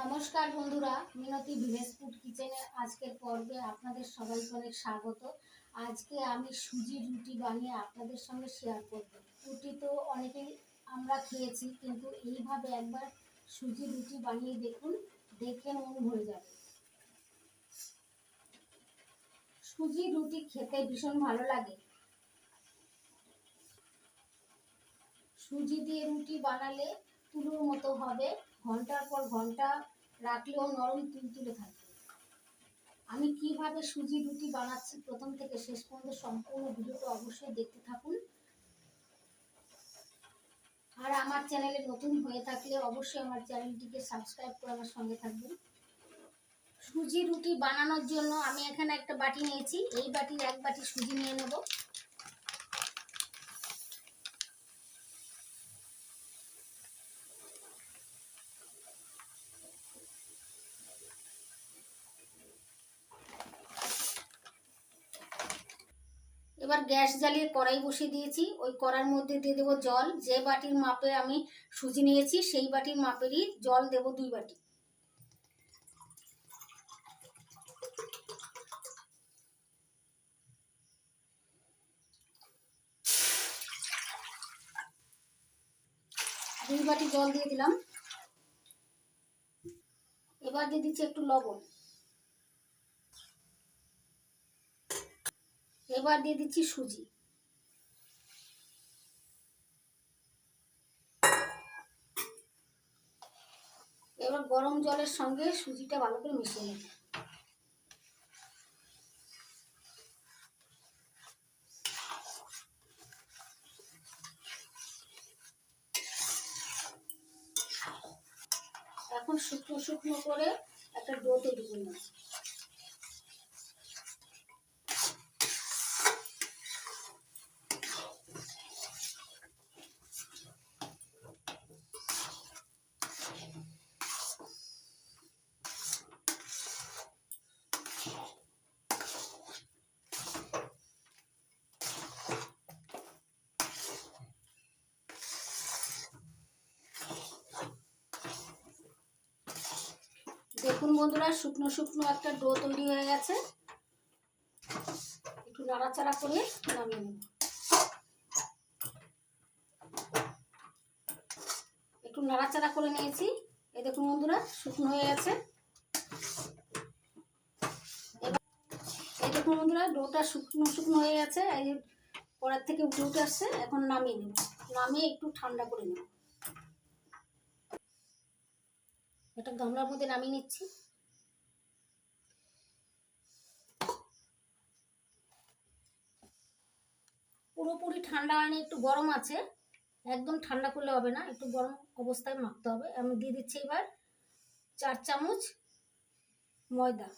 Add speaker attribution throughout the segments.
Speaker 1: নমস্কার বন্ধুরা, মিনতি village food কিচেনের আজকের পর্বে আপনাদের সবাইকে অনেক স্বাগত। আজকে আমি সুজি রুটি বানিয়ে আপনাদের সঙ্গে শেয়ার করব। রুটি তো অনেকেই আমরা খেয়েছি, কিন্তু এইভাবে একবার সুজি রুটি বানিয়ে দেখুন, দেখে মন ভরে যাবে। সুজি রুটি খেতে ভীষণ ভালো লাগে। সুজি দিয়ে রুটি বানালে তুলোর মতো হবে। ঘণ্টার পর ঘণ্টা রাখলেও নরম তুলতুলে থাকবে। আমি কীভাবে সুজি রুটি বানাচ্ছি প্রথম থেকে শেষ পর্যন্ত সম্পূর্ণ ভিডিওটা অবশ্যই দেখতে থাকুন। আর আমার চ্যানেলে নতুন হয়ে থাকলে অবশ্যই আমার চ্যানেলটিকে সাবস্ক্রাইব করে আমার সঙ্গে থাকবেন। সুজি রুটি বানানোর জন্য আমি এখানে একটা বাটি নিয়েছি। এই বাটির এক বাটি সুজি নিয়ে নেব এবার গ্যাস জ্বালিয়ে কড়াই বসিয়ে দিয়েছি। ওই কড়ার মধ্যে দিয়ে দেবো জল। যে বাটির মাপে আমি সুজি নিয়েছি, সেই বাটির মাপেরই জল দেবো দুই বাটি। দুই বাটি জল দিয়ে দিলাম। এবার দিয়ে দিচ্ছি একটু লবণ। এবার দিয়ে দিচ্ছি সুজি। এবার গরম জলের সঙ্গে সুজিটা ভালো করে মিশিয়ে নেব। এখন শুকনো শুকনো করে একটা ডো তৈরি করে দেখুন বন্ধুরা, শুকনো শুকনো একটা ডো তৈরি হয়ে গেছে। একটু নাড়াচাড়া করে নামিয়ে নেব একটু নাড়াচাড়া করে নিয়েছি। এই দেখুন বন্ধুরা, শুকনো হয়ে গেছে। এই দেখুন বন্ধুরা, ডোটা শুকনো শুকনো হয়ে গেছে। এই কড়ার থেকে উঠে উঠে আসছে, এখন নামিয়ে নেব নামিয়ে একটু ঠান্ডা করে নেব এটা গামলার মধ্যে নামিয়ে নিচ্ছি। পুরোপুরি ঠান্ডা হয়নি, একটু গরম আছে। একদম ঠান্ডা করলে হবে না, একটু গরম অবস্থায় মাখতে হবে। আমি দিয়ে দিচ্ছি এবার চার চামচ ময়দা।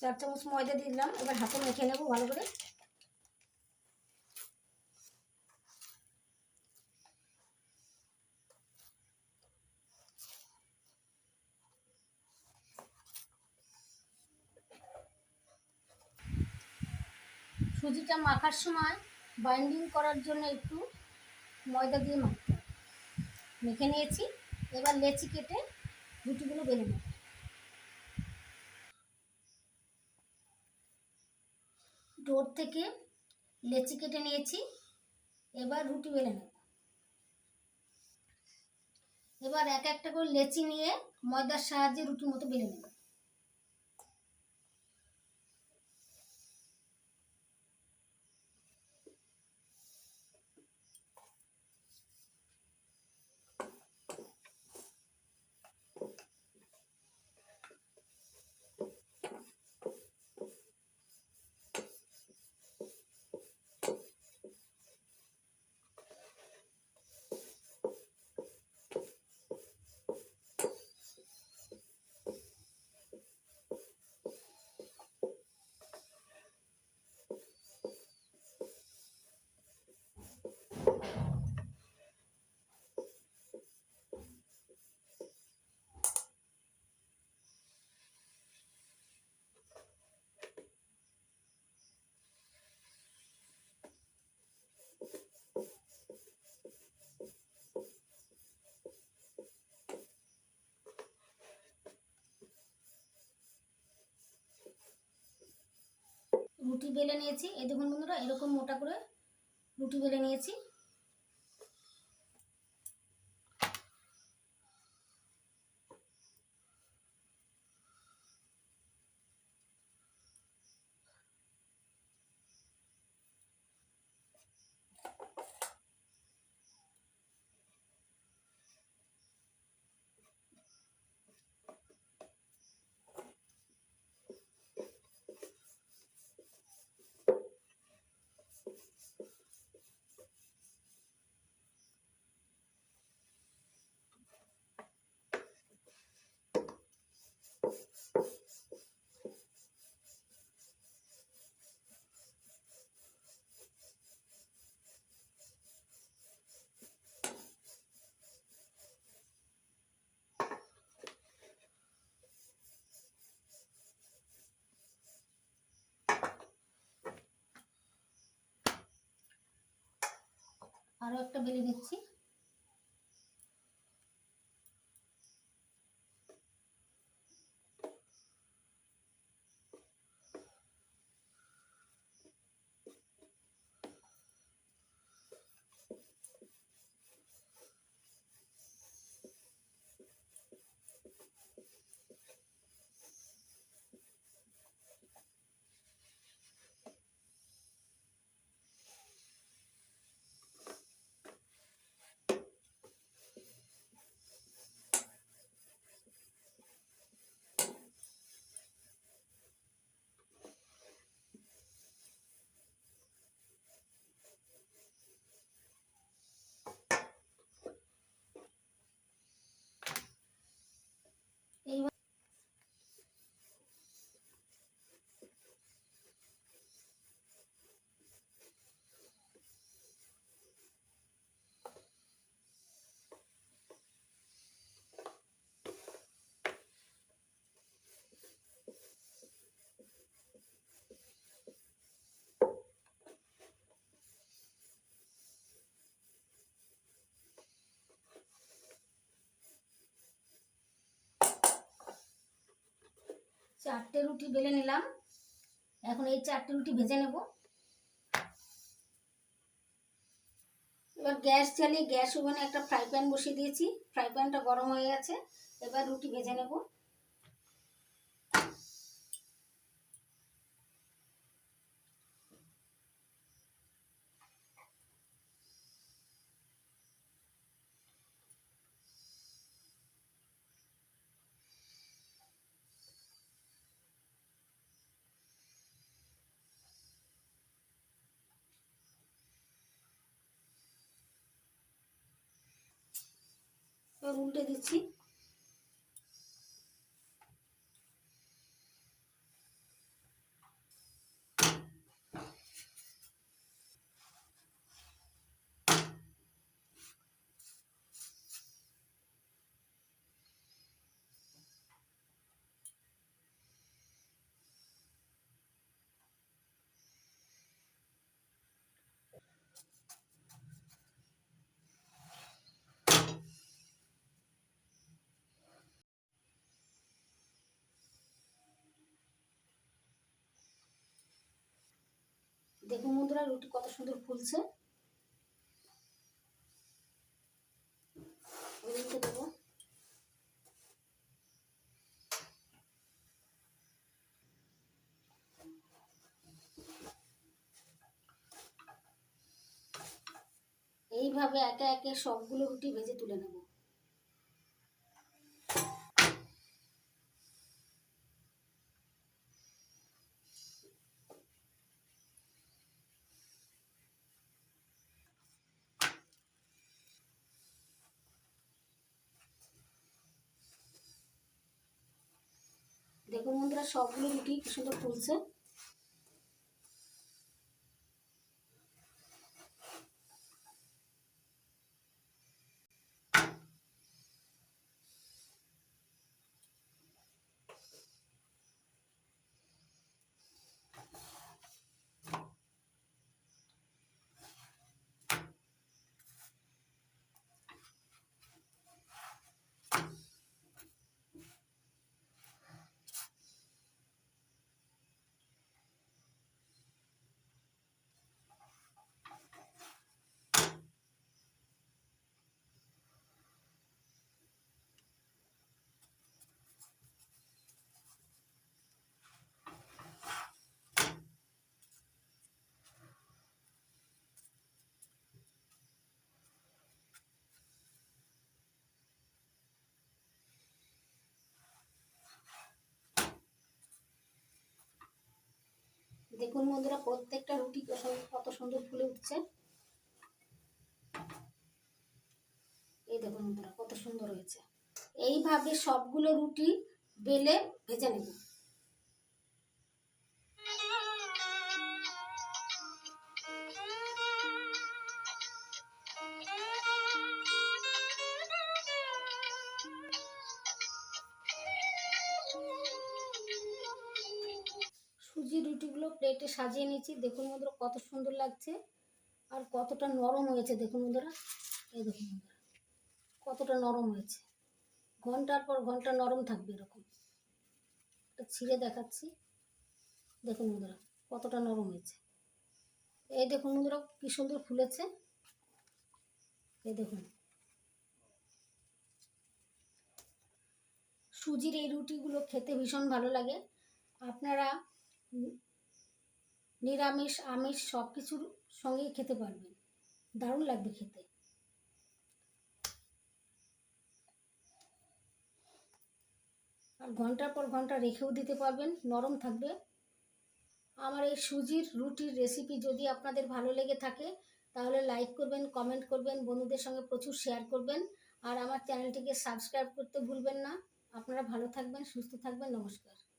Speaker 1: চার চামচ ময়দা দিয়ে দিলাম, এবার হাতে মেখে নেব ভালো করে। সুজিটা মাখার সময় বাইন্ডিং করার জন্য একটু ময়দা দিয়ে মাখতে মেখে নিয়েছি, এবার লেচি কেটে রুটিগুলো বেলে নেব। ডোর থেকে লেচি কেটে নিয়েছি। এবার রুটি বেলে নেব। এবার এক একটা করে লেচি নিয়ে ময়দার সাহায্যে রুটির মতো বেলে নেব। রুটি বেলে নিয়েছি। এই দেখুন বন্ধুরা এরকম মোটা করে রুটি বেলে নিয়েছি। আরও একটা বেলে নিচ্ছি চারটে রুটি বেলে নিলাম। এখন এই চারটে রুটি ভেজে নেব। এবার গ্যাস চালিয়ে গ্যাস ওভেনে একটা ফ্রাই প্যান বসিয়ে দিয়েছি। ফ্রাই প্যানটা গরম হয়ে গেছে। এবার রুটি ভেজে নেব। উল্টে দিচ্ছি দেখুন বন্ধুরা রুটি কত সুন্দর ফুলছে। এইভাবে একে একে সবগুলো রুটি ভেজে তুলে নেব। সবগুলো রুটি কি সুন্দর ফুলছে দেখুন বন্ধুরা, প্রত্যেকটা রুটি কত- সুন্দর ফুলে উঠছে। এই দেখুন বন্ধুরা, কত সুন্দর হয়েছে। এইভাবে সবগুলো রুটি বেলে ভেজে নেব। রুটিগুলো প্লেটে সাজিয়ে নিয়েছি। দেখুন বন্ধুরা, কত সুন্দর লাগছে। আর কতটা নরম হয়েছে, দেখুন বন্ধুরা। এই দেখুন বন্ধুরা, কতটা নরম হয়েছে। ঘণ্টার পর ঘণ্টা নরম থাকবে এরকম। ছিঁড়ে দেখাচ্ছি। দেখুন বন্ধুরা, কতটা নরম হয়েছে। এই দেখুন বন্ধুরা, কি সুন্দর ফুলেছে। এই দেখুন। সুজির এই রুটিগুলো খেতে ভীষণ ভালো লাগে। আপনারা নিরামিষ, আমিষ সব কিছুর সঙ্গেই খেতে পারবেন দারুণ লাগবে খেতে। আর ঘণ্টার পর ঘণ্টা রেখেও দিতে পারবেন, নরম থাকবে। আমার এই সুজির রুটির রেসিপি যদি আপনাদের ভালো লেগে থাকে, তাহলে লাইক করবেন কমেন্ট করবেন, বন্ধুদের সঙ্গে প্রচুর শেয়ার করবেন। আর আমার চ্যানেলটিকে সাবস্ক্রাইব করতে ভুলবেন না। আপনারা ভালো থাকবেন, সুস্থ থাকবেন, নমস্কার।